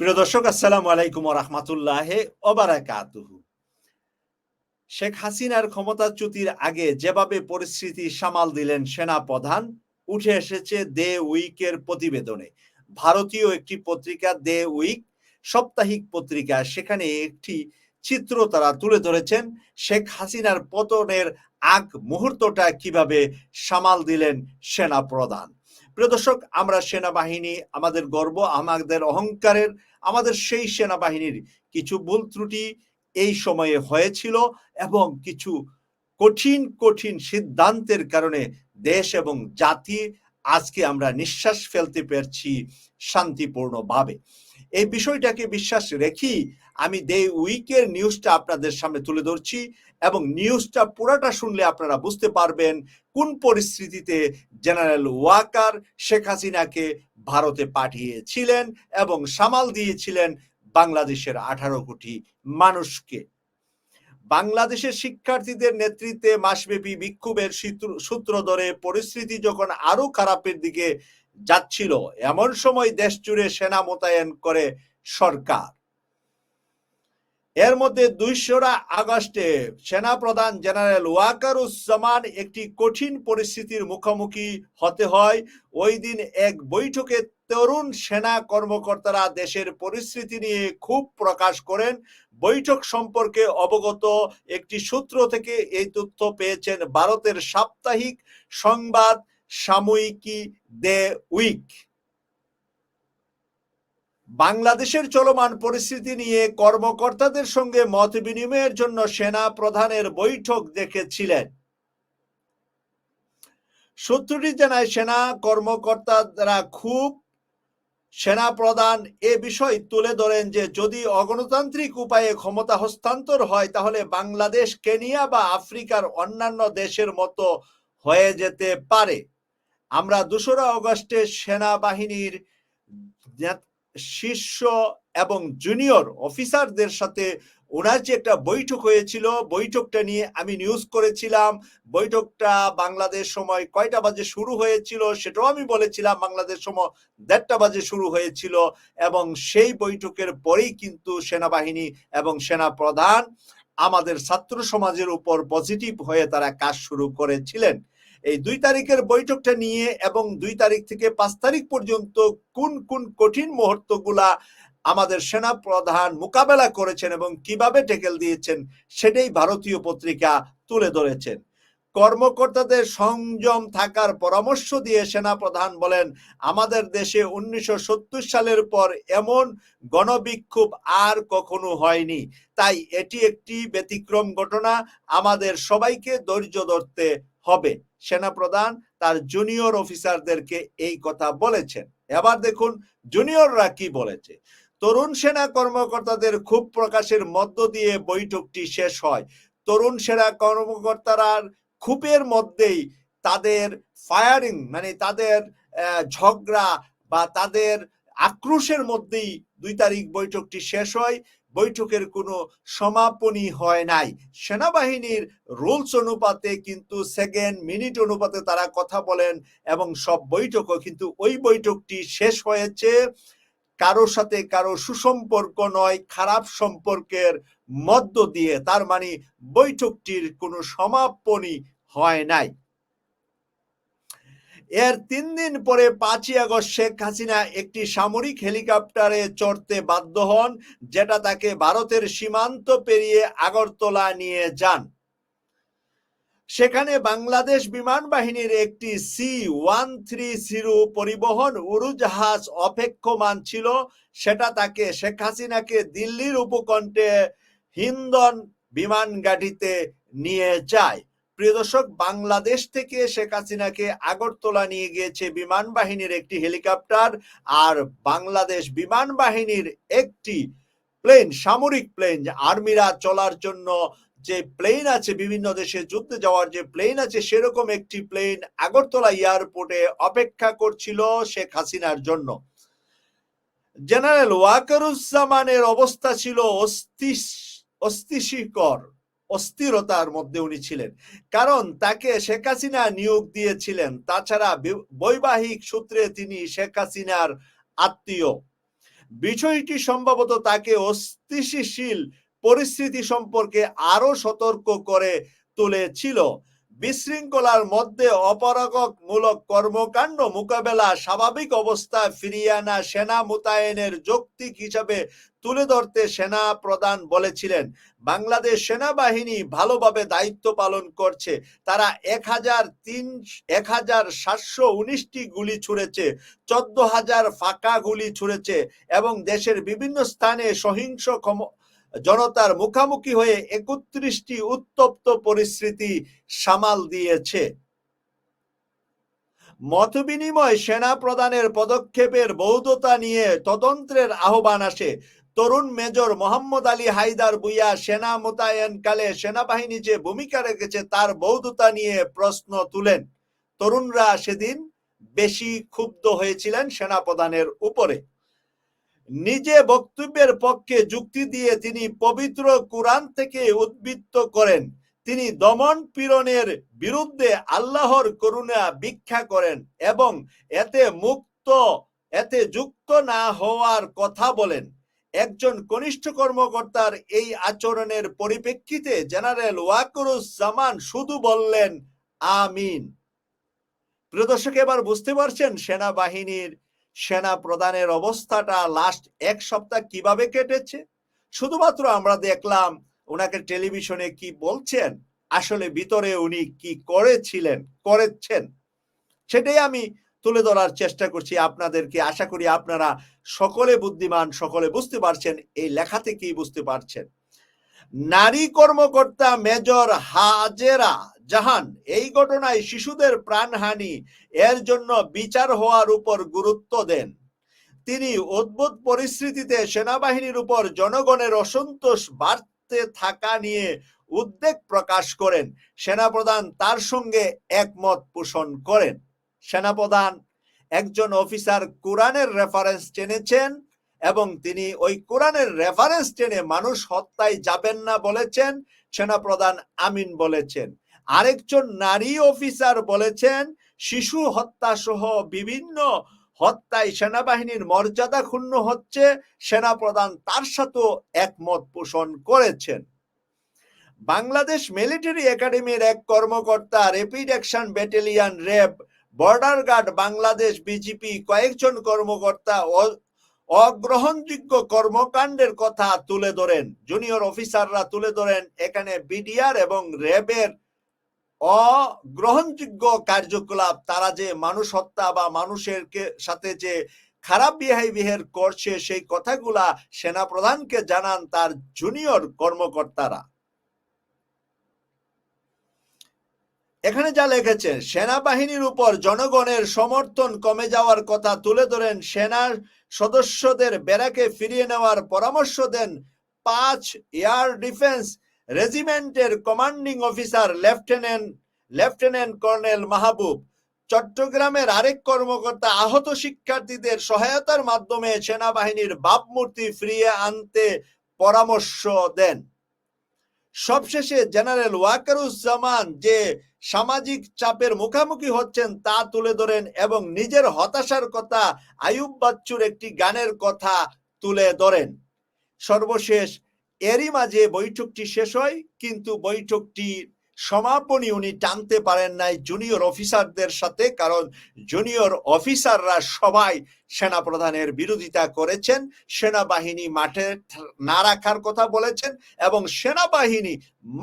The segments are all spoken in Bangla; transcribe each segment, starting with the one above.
প্রিয় দর্শক, আসসালামু আলাইকুম রহমতুল্লাহ ওবারাকাতুহু শেখ হাসিনার ক্ষমতাচ্যুতির আগে যেভাবে পরিস্থিতি সামাল দিলেন সেনা প্রধান উঠে এসেছে দে উইকের প্রতিবেদনে। ভারতীয় একটি পত্রিকা দে উইক, সাপ্তাহিক পত্রিকা, সেখানে একটি চিত্র তারা তুলে ধরেছেন, শেখ হাসিনার পতনের আগ মুহূর্তটা কীভাবে সামাল দিলেন সেনা প্রধান প্রিয় দর্শক, আমরা সেনাবাহিনী, আমাদের গর্ব, আমাদের অহংকারের, আমাদের সেই সেনাবাহিনীর কিছু ভুল ত্রুটি এই সময়ে হয়েছিল এবং কিছু কঠিন কঠিন সিদ্ধান্তের কারণে দেশ এবং জাতি আজকে আমরা নিঃশ্বাস ফেলতে পারছি শান্তিপূর্ণভাবে। এই বিষয়টাকে বিশ্বাস রেখি আমি দে উইকের নিউজটা আপনাদের সামনে তুলে ধরছি এবং নিউজটা পুরাটা শুনলে আপনারা বুঝতে পারবেন কোন পরিস্থিতিতে জেনারেল ওয়াকার শেখ হাসিনাকে ভারতে পাঠিয়েছিলেন এবং সামাল দিয়েছিলেন বাংলাদেশের আঠারো কোটি মানুষকে। বাংলাদেশের শিক্ষার্থীদের নেতৃত্বে মাসব্যাপী বিক্ষোভের সূত্র ধরে পরিস্থিতি যখন আরও খারাপের দিকে যাচ্ছিল, এমন সময় দেশ জুড়ে সেনা মোতায়েন করে সরকার। এর মধ্যে দুইশোরা আগস্টে সেনা প্রধান জেনারেল ওয়াকারুজ্জামান একটি কঠিন পরিস্থিতির মুখোমুখি হতে হয়। ওই দিন এক বৈঠকে তরুণ সেনা কর্মকর্তারা দেশের পরিস্থিতি নিয়ে খুব প্রকাশ করেন। বৈঠক সম্পর্কে অবগত একটি সূত্র থেকে এই তথ্য পেয়েছেন ভারতের সাপ্তাহিক সংবাদ সাময়িকী দে উইক। বাংলাদেশের চলমান পরিস্থিতি নিয়ে কর্মকর্তাদের সঙ্গে মত বিনিময়ের জন্য সেনা প্রধানের বৈঠক দেখেছিলেন। সূত্রটি জানায়, সেনা কর্মকর্তারা খুব সেনা প্রধান এ বিষয় তুলে ধরেন যে, যদি অগণতান্ত্রিক উপায়ে ক্ষমতা হস্তান্তর হয়, তাহলে বাংলাদেশ কেনিয়া বা আফ্রিকার অন্যান্য দেশের মতো হয়ে যেতে পারে। আমরা দোসরা অগস্টে সেনাবাহিনীর শীর্ষ এবং জুনিয়র অফিসারদের সাথে ওনার যে একটা বৈঠক হয়েছিল, বৈঠকটা নিয়ে আমি নিউজ করেছিলাম। বৈঠকটা বাংলাদেশ সময় কয়টা বাজে শুরু হয়েছিল সেটাও আমি বলেছিলাম। বাংলাদেশ সময় দেড়টা বাজে শুরু হয়েছিল এবং সেই বৈঠকের পরেই কিন্তু সেনাবাহিনী এবং সেনা প্রধান আমাদের ছাত্র সমাজের উপর পজিটিভ হয়ে তারা কাজ শুরু করেছিলেন। এই দুই তারিখের বৈঠকটা নিয়ে এবং দুই তারিখ থেকে পাঁচ তারিখ পর্যন্ত কোন কোন কঠিন মুহূর্তগুলা আমাদের সেনা প্রধান মোকাবেলা করেছেন এবং কীভাবে টেকেল দিয়েছেন সেটাই ভারতীয় পত্রিকা তুলে ধরেছেন। কর্মকর্তাদের সংযম থাকার পরামর্শ দিয়ে সেনা প্রধান বলেন, আমাদের দেশে উনিশশো সত্তর সালের পর এমন গণবিক্ষোভ আর কখনো হয়নি। তাই এটি একটি ব্যতিক্রম ঘটনা। আমাদের সবাইকে ধৈর্য ধরতে হবে। সেনা প্রধান তার জুনিয়র অফিসারদেরকে এই কথা বলেছেন। এবার দেখুন জুনিয়ররা কি বলেছে? তরুণ সেনা কর্মকর্তাদের খুব প্রকাশের মধ্য দিয়ে বৈঠকটি শেষ হয়। তরুণ সেনা কর্মকর্তারা খুপের মধ্যেই তাদের ফায়ারিং মানে তাদের ঝগড়া বা তাদের আক্রোশের মধ্যেই দুই তারিখ বৈঠকটি শেষ হয়। বৈঠকের কোনো সমাপনী হয় নাই। সেনাবাহিনীর রুলস অনুপাতে কিন্তু সেকেন্ড মিনিট অনুপাতে তারা কথা বলেন এবং সব বৈঠকও কিন্তু ওই বৈঠকটি শেষ হয়েছে। কারও সাথে কারও সুসম্পর্ক নয়, খারাপ সম্পর্কের মধ্য দিয়ে। তার মানে বৈঠকটির কোনো সমাপনী হয় নাই। এর তিন দিন পরে পাঁচই আগস্ট শেখ হাসিনা একটি সামরিক হেলিকপ্টারে চড়তে বাধ্য হন, যেটা তাকে ভারতের সীমান্ত পেরিয়ে আগরতলা নিয়ে যান। সেখানে বাংলাদেশ বিমান বাহিনীর একটি সি ওয়ান থ্রি জিরো পরিবহন উড়োজাহাজ অপেক্ষমান ছিল। সেটা তাকে শেখ হাসিনাকে দিল্লির উপকণ্ঠে হিন্দন বিমান গাড়িতে নিয়ে যায়। প্রিয় দর্শক, বাংলাদেশ থেকে শেখ হাসিনাকে আগরতলা নিয়ে গিয়েছে বিমান বাহিনীর একটি হেলিকপ্টার আর বাংলাদেশ বিমান বাহিনীর একটি প্লেন, সামরিক প্লেন আর্মিরা চলার জন্য যে প্লেন আছে, বিভিন্ন দেশে যুদ্ধে যাওয়ার যে প্লেন আছে, সেরকম একটি প্লেন আগরতলা এয়ারপোর্টে অপেক্ষা করছিল শেখ হাসিনার জন্য। জেনারেল ওয়াকারুজ্জামানের অবস্থা ছিল অস্তিশিকর অস্থিরতার মধ্যে উনি ছিলেন। কারণ তাকে শেখ হাসিনা নিয়োগ দিয়েছিলেন, তাছাড়া বৈবাহিক সূত্রে তিনি শেখ হাসিনার আত্মীয়। বিষয়টি সম্ভবত তাকে অস্থিতিশীল পরিস্থিতি সম্পর্কে আরও সতর্ক করে তুলেছিল। বিশৃঙ্খলার মধ্যে অপরাগমূলক কর্মকাণ্ড মোকাবেলা স্বাভাবিক অবস্থায় ফিরিয়ে আনা সেনা মোতায়েনের যৌক্তিক হিসাবে তুলে ধরতে সেনা প্রধান বলেছিলেন। বাংলাদেশ সেনাবাহিনী ভালোভাবে দায়িত্ব পালন করছে। তারা এক হাজার তিন, এক হাজার সাতশো উনিশটি গুলি ছুড়েছে, চোদ্দ হাজার ফাঁকা গুলি ছুড়েছে এবং দেশের বিভিন্ন স্থানে সহিংস জনতার মুখামুখি হয়ে একত্রিশটি উত্তপ্ত পরিস্থিতি সামাল দিয়েছে। মতবিনিময় সেনা প্রধানের পদক্ষেপের বৌদ্ধতা নিয়ে তদন্তের আহ্বান আসে। তরুণ মেজর মোহাম্মদ আলী হায়দার বুইয়া সেনা মোতায়েনকালে সেনাবাহিনী যে ভূমিকা রেখেছে তার বৌদ্ধতা নিয়ে প্রশ্ন তুলেন। তরুণরা সেদিন বেশি ক্ষুব্ধ হয়েছিলেন সেনা প্রধানের উপরে। নিজে বক্তব্যের পক্ষে যুক্তি দিয়ে তিনি পবিত্র কোরআন থেকে উদ্বৃত্ত করেন। তিনি দমন পীড়নের বিরুদ্ধে আল্লাহর করুণা ভিক্ষা করেন এবং এতে মুক্ত, এতে যুক্ত না হওয়ার কথা বলেন। একজন কনিষ্ঠ কর্মকর্তার এই আচরণের পরিপ্রেক্ষিতে জেনারেল ওয়াকরুজ্জামান শুধু বললেন, আমিন। প্রিয় দর্শক, এবার বুঝতে পারছেন সেনাবাহিনীর সেনা প্রধানের অবস্থাটা লাস্ট এক সপ্তাহ কীভাবে কেটেছে? শুধুমাত্র আমরা দেখলাম ওনাকে টেলিভিশনে কি বলছেন, আসলে ভিতরে উনি কি করেছিলেন, করেছেন? সেটাই আমি তুলে ধরার চেষ্টা করছি আপনাদেরকে। আশা করি আপনারা সকলে বুদ্ধিমান, সকলে বুঝতে পারছেন, এই লেখা থেকেই বুঝতে পারছেন। নারী কর্মকর্তা মেজর হাজেরা জাহান, এই ঘটনায় শিশুদের প্রাণহানি এর জন্য বিচার হওয়ার উপর গুরুত্ব দেন। তিনি অদ্ভুত পরিস্থিতিতে সেনাবাহিনীর উপর জনগণের অসন্তোষ বাড়তে থাকা নিয়ে উদ্বেগ প্রকাশ করেন। সেনাপ্রধান তার সঙ্গে একমত পোষণ করেন। সেনাপ্রধান একজন অফিসার কোরআনের রেফারেন্স টেনেছেন এবং তিনি ওই কোরআনের রেফারেন্স টেনে মানুষ হত্যায় যাবেন না বলেছেন, সেনাপ্রধান আমিন বলেছেন। আরেকজন নারী অফিসার বলেছেন, শিশু হত্যা সহ বিভিন্ন হত্যায় সেনাবাহিনীর মর্যাদা ক্ষুণ্ণ হচ্ছে সেনা সেনাপ্রধান তার সাথেও একমত পোষণ করেছেন। বাংলাদেশ মিলিটারি একাডেমির এক কর্মকর্তা, rapid action battalion RAB, border guard Bangladesh BGB, কয়েকজন কর্মকর্তা অগ্রহণযোগ্য কর্মকাণ্ডের কথা তুলে ধরেন। জুনিয়র অফিসাররা তুলে ধরেন, এখানে বিডিআর এবং র্যাবের অগ্রহণযোগ্য কার্যকলাপ, তারা যে মানুষ হত্যা বা মানুষের সাথে যে খারাপ বিহেভিয়ার করছে, সেই কথাগুলা সেনা প্রধানকে জানান তার জুনিয়র কর্মকর্তারা। এখানে যা লিখেছেন সেনাবাহিনীর উপর জনগণের সমর্থন কমে যাওয়ার কথা তুলে ধরেন সেনার সদস্যদের ব্যারাকে ফিরিয়ে নেওয়ার পরামর্শ দেন পাঁচ air defence রেজিমেন্টের commanding officer lieutenant lieutenant colonel Mahbub চট্টগ্রামের আরেক কর্মকর্তা আহত শিক্ষার্থীদের সহায়তার মাধ্যমে সেনাবাহিনীর ভাবমূর্তি ফিরিয়ে আনতে পরামর্শ দেন। সবশেষে জেনারেল ওয়াকারুজ্জামান যে সামাজিক চাপের মুখোমুখি হচ্ছেন তা তুলে ধরেন এবং নিজের হতাশার কথা আয়ুব বাচ্চুর একটি গানের কথা তুলে ধরেন। সর্বশেষ এরই মাঝে বৈঠকটি শেষ হয়, কিন্তু বৈঠকটি সমাপনী উনি টানতে পারেন নাই জুনিয়র অফিসারদের সাথে, কারণ জুনিয়র অফিসাররা সবাই সেনা প্রধানের বিরোধিতা করেছেন, সেনাবাহিনী মাঠে না রাখার কথা বলেছেন এবং সেনাবাহিনী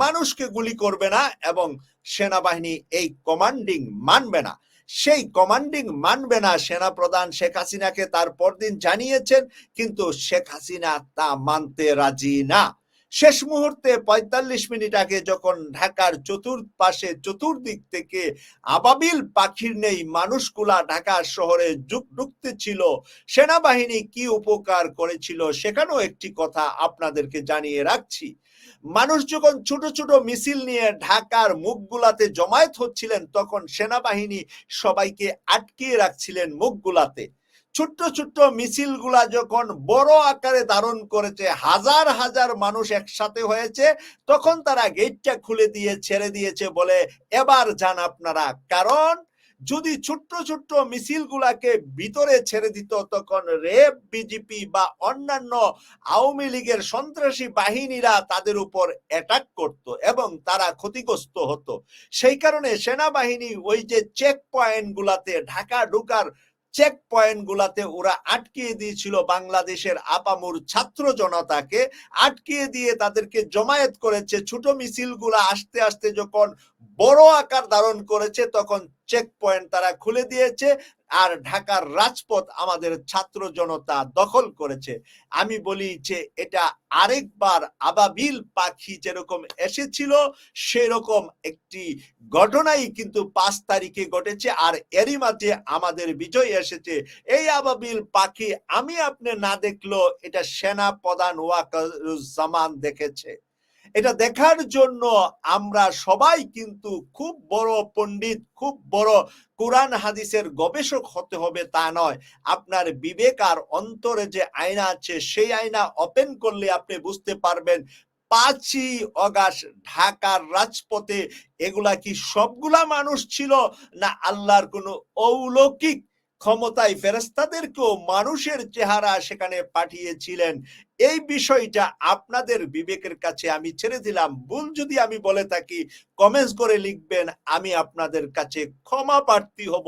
মানুষকে গুলি করবে না এবং সেনাবাহিনী এই কমান্ডিং মানবে না। সেই কমান্ডিং মানবে না সেনা প্রধান শেখ হাসিনাকে, তার পরদিন জানিয়েছেন, কিন্তু শেখ হাসিনা তা মানতে রাজি না। শেষ মুহূর্তে ৪৫ মিনিট আগে যখন ঢাকার চতুর্পাশে চতুর্দিক থেকে আবাবিল পাখির নেই, মানুষগুলা ঢাকা শহরে ঢুকতে ছিল, সেনাবাহিনী কি উপকার করেছিল সেখানেও একটি কথা আপনাদেরকে জানিয়ে রাখছি। মানুষ যখন ছোট ছোট মিছিল নিয়ে ঢাকার মুখগুলাতে জমায়েত হচ্ছিলেন, তখন সেনাবাহিনী সবাইকে আটকিয়ে রাখছিলেন মুখগুলাতে। ছোট্ট ছোট্ট মিছিলগুলা যখন বড় আকারে ধারণ করেছে, হাজার হাজার মানুষ একসাথে হয়েছে, তখন তারা গেটটা খুলে দিয়ে ছেড়ে দিয়েছে বলে এবার যান আপনারা। কারণ যদি ছোট্ট ছোট্ট মিছিল গুলাকে ভিতরে ছেড়ে দিত, তখন রেপ বিজেপি বা অন্যান্য আওয়ামী লীগের সন্ত্রাসী বাহিনীরা তাদের উপর অ্যাটাক করত এবং তারা ক্ষতিগ্রস্ত হতো। সেই কারণে সেনাবাহিনী ওই যে চেক পয়েন্ট গুলাতে ঢাকা ঢুকার চেক পয়েন্ট গুলাতে ওরা আটকিয়ে দিয়েছিল বাংলাদেশের আপামুর ছাত্র জনতাকে, আটকিয়ে দিয়ে তাদেরকে জমায়েত করেছে। ছোট মিছিলগুলা আস্তে আস্তে যখন বড় আকার ধারণ করেছে, তখন চেক পয়েন্ট তারা খুলে দিয়েছে। আর ঢাকার রাজপথ আমাদের ছাত্র জনতা দখল করেছে। আমি বলি যে এটা আরেকবার আবাবিল পাখি যেরকম এসেছিল, সেরকম একটি ঘটনাই কিন্তু পাঁচ তারিখে ঘটেছে আর এরই মাঝে আমাদের বিজয় এসেছে। এই আবাবিল পাখি আমি আপনি না দেখল এটা সেনা প্রধান ওয়াকারুজ্জামান দেখেছে। এটা দেখার জন্য আমরা সবাই কিন্তু খুব বড় পণ্ডিত, খুব বড় কোরআন হাদিসের গবেষক হতে হবে তা নয়। আপনার বিবেক আর অন্তরে যে আয়না আছে, সেই আয়না ওপেন করলে আপনি বুঝতে পারবেন পাঁচই অগাস্ট ঢাকার রাজপথে এগুলা কি সবগুলা মানুষ ছিল না আল্লাহর কোনো অলৌকিক ক্ষমতায় ফেরেস্তাদেরকেও মানুষের চেহারা সেখানে পাঠিয়েছিলেন। এই বিষয়টা আপনাদের বিবেকের কাছে আমি ছেড়ে দিলাম। ভুল যদি আমি বলে থাকি কমেন্টস করে লিখবেন, আমি আপনাদের কাছে ক্ষমা প্রার্থী হব।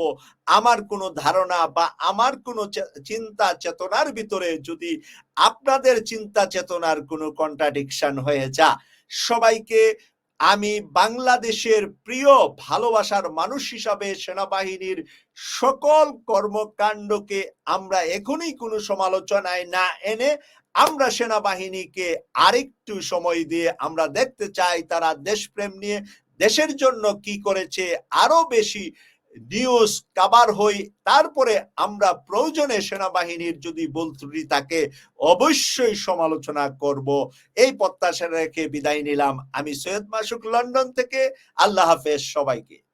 আমার কোনো ধারণা বা আমার কোনো চিন্তা চেতনার ভিতরে যদি আপনাদের চিন্তা চেতনার কোনো কন্ট্রাডিকশন হয়ে যা, সবাইকে আমি বাংলাদেশের প্রিয় ভালোবাসার মানুষ হিসাবে সেনাবাহিনীর সকল কর্মকাণ্ডকে আমরা এখনই কোনো সমালোচনায় না এনে আমরা সেনাবাহিনীকে আরেকটু সময় দিয়ে আমরা দেখতে চাই তারা দেশপ্রেম নিয়ে দেশের জন্য কি করেছে আরও বেশি নিউজ কাবার হই, তারপরে আমরা প্রয়োজনে সেনাবাহিনীর যদি বল ত্রুটি থাকে, অবশ্যই সমালোচনা করব। এই প্রত্যাশা রেখে বিদায় নিলাম। আমি সৈয়দ মাসুক, লন্ডন থেকে। আল্লাহ হাফেজ সবাইকে।